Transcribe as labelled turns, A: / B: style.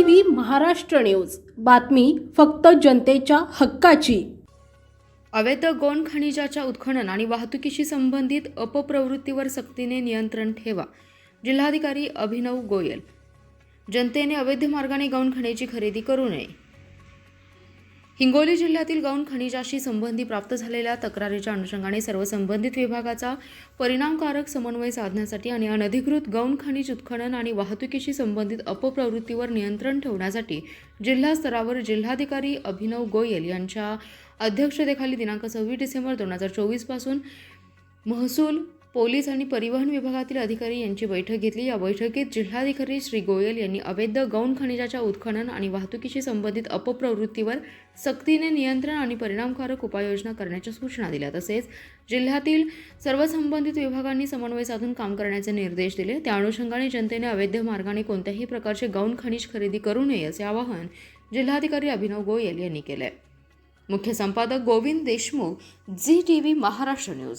A: V Maharashtra news. बातमी फक्त जनतेच्या हक्काची.
B: अवैध गौण खनिजाच्या उत्खनन आणि वाहतुकीशी संबंधित अपप्रवृत्तीवर सक्तीने नियंत्रण ठेवा जिल्हाधिकारी अभिनव गोयल. जनतेने अवैध मार्गाने गौण खनिजी खरेदी करू नये. हिंगोली जिल्ह्यातील गौण खनिजाशी संबंधी प्राप्त झालेल्या तक्रारीच्या अनुषंगाने सर्व संबंधित विभागाचा परिणामकारक समन्वय साधण्यासाठी आणि अनधिकृत गौण खनिज उत्खनन आणि वाहतुकीशी संबंधित अपप्रवृत्तीवर नियंत्रण ठेवण्यासाठी जिल्हा स्तरावर जिल्हाधिकारी अभिनव गोयल यांच्या अध्यक्षतेखाली दिनांक सव्वीस डिसेंबर दोन हजार चोवीसपासून महसूल पोलीस आणि परिवहन विभागातील अधिकारी यांची बैठक घेतली. या बैठकीत जिल्हाधिकारी श्री गोयल यांनी अवैध गौण खनिजाच्या उत्खनन आणि वाहतुकीशी संबंधित अपप्रवृत्तीवर सक्तीने नियंत्रण आणि परिणामकारक उपाययोजना करण्याच्या सूचना दिल्या. तसेच जिल्ह्यातील सर्व संबंधित विभागांनी समन्वय साधून काम करण्याचे निर्देश दिले. त्या अनुषंगाने जनतेने अवैध मार्गाने कोणत्याही प्रकारचे गौण खनिज खरेदी करू नये असे आवाहन जिल्हाधिकारी अभिनव गोयल यांनी केले. मुख्य संपादक Govind Deshmukh Zee T V Maharashtra news.